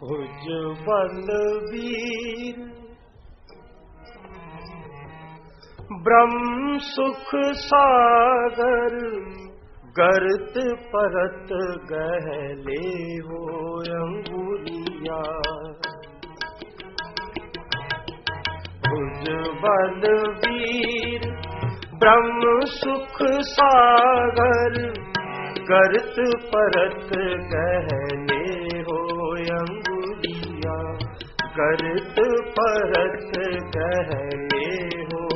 भुज बलवीर ब्रह्म सुख सागर गर्त परत गहले हो अङ्गुर्याज भुज बलवीर ब्रह्म सुख सागर गर्त परत गहले ਹੋ ਅੰਗੁਰੀਆ ਕਰਤ ਪਰਤ ਗਹਿਲੇ ਹੋ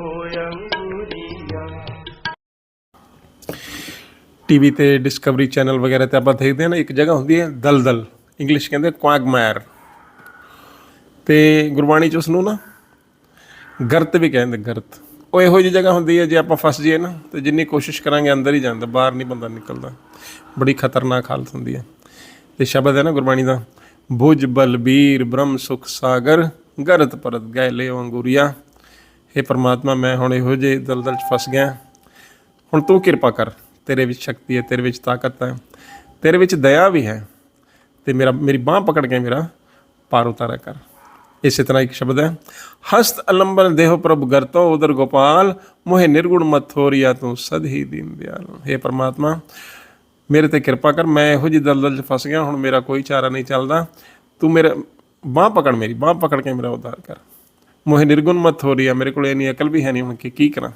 ਟੀਵੀ ਤੇ ਡਿਸਕਵਰੀ ਚੈਨਲ ਵਗੈਰਾ ਤੇ ਆਪਾਂ ਦੇਖਦੇ ਹਾਂ ਨਾ, ਇੱਕ ਜਗ੍ਹਾ ਹੁੰਦੀ ਹੈ ਦਲਦਲ ਇੰਗਲਿਸ਼ ਕਹਿੰਦੇ ਕੁਆਗਮਾਇਰ ਤੇ ਗੁਰਬਾਣੀ ਚ ਉਸ ਨੂੰ ਨਾ ਗਰਤ ਵੀ ਕਹਿੰਦੇ, ਗਰਤ। ਉਹ ਇਹੋ ਜਿਹੀ ਜਗ੍ਹਾ ਹੁੰਦੀ ਹੈ ਜੇ ਆਪਾਂ ਫਸ ਜਾਈਏ ਨਾ, ਤੇ ਜਿੰਨੀ ਕੋਸ਼ਿਸ਼ ਕਰਾਂਗੇ ਅੰਦਰ ਹੀ ਜਾਂਦਾ ਬਾਹਰ ਨਹੀਂ ਬੰਦਾ ਨਿਕਲਦਾ। ਬੜੀ ਖਤਰਨਾਕ ਹਾਲਤ ਹੁੰਦੀ ਹੈ। ਤੇ ਸ਼ਬਦ ਹੈ ਨਾ ਗੁਰਬਾਣੀ ਦਾ ਭੁਜ ਬਲਬੀਰ ਬ੍ਰਹਮ ਸੁਖ ਸਾਗਰ, ਗਰਤ ਪਰਤ ਗਏ ਲੈ ਅੰਗੂਰੀਆ। ਇਹ ਪ੍ਰਮਾਤਮਾ, ਮੈਂ ਹੁਣ ਇਹੋ ਜਿਹੇ ਦਲਦਲ ਚ ਫਸ ਗਿਆ। ਹੁਣ ਤੂੰ ਕਿਰਪਾ ਕਰ, ਤੇਰੇ ਵਿੱਚ ਸ਼ਕਤੀ ਹੈ, ਤੇਰੇ ਵਿੱਚ ਤਾਕਤ ਹੈ, ਤੇਰੇ ਵਿੱਚ ਦਇਆ ਵੀ ਹੈ। ਤੇ ਮੇਰਾ, ਮੇਰੀ ਬਾਹ ਪਕੜ ਕੇ ਮੇਰਾ ਪਾਰ ਉਤਾਰਾ ਕਰ। ਇਸੇ ਤਰ੍ਹਾਂ ਇੱਕ ਸ਼ਬਦ ਹੈ, ਹਸਤ ਅਲੰਬਨ ਦੇਹ ਪ੍ਰਭ ਗਰਤੋ ਉਦਰ ਗੋਪਾਲ, ਮੋਹਿ ਨਿਰਗੁਣ ਮਥੋਰੀਆ ਤੂੰ ਸਦ ਹੀ ਦੀਨ ਦਿਆਲ। हे ਪ੍ਰਮਾਤਮਾ ਮੇਰੇ ਤੇ ਕਿਰਪਾ ਕਰ, ਮੈਂ ਇਹੋ ਜਿਹੀ ਦਲਦਲ 'ਚ ਫਸ ਗਿਆ, ਹੁਣ ਮੇਰਾ ਕੋਈ ਚਾਰਾ ਨਹੀਂ ਚੱਲਦਾ। ਤੂੰ ਮੇਰੇ, ਬਾਹ ਪਕੜ ਮੇਰੀ, ਬਾਹ ਪਕੜ ਕੇ ਮੇਰਾ ਉਧਾਰ ਕਰ। ਮੋਹਿ ਨਿਰਗੁਣ ਮੱਤ ਹੋ ਰਹੀ ਮਥੋਰੀਆ ਮੇਰੇ ਕੋਲ ਇੰਨੀ ਅਕਲ ਵੀ ਹੈ ਨਹੀਂ ਹੁਣ ਕਿ ਕੀ ਕਰਾਂ।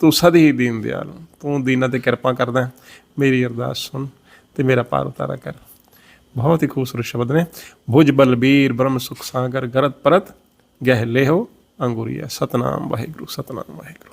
ਤੂੰ ਸਦ ਹੀ ਦੀਨ ਦਿਆਲ, ਤੂੰ ਦੀਨਾਂ ਤੇ ਕਿਰਪਾ ਕਰਦਾ ਮੇਰੀ ਅਰਦਾਸ ਸੁਣ ਤੇ ਮੇਰਾ ਪਾਰ ਉਤਾਰਾ ਕਰ। ਬਹੁਤ ਹੀ ਖੂਬਸੂਰਤ ਸ਼ਬਦ ਨੇ। ਭੁਜ ਬਲਬੀਰ ਬ੍ਰਹਮ ਸੁਖ ਸਾਗਰ ਗਰਤ ਪਰਤ, ਗਹਿ ਲੇਹੋ ਅੰਗੁਰੀਆ ਸਤਨਾਮ ਵਾਹਿਗੁਰੂ ਸਤਨਾਮ ਵਾਹਿਗੁਰੂ।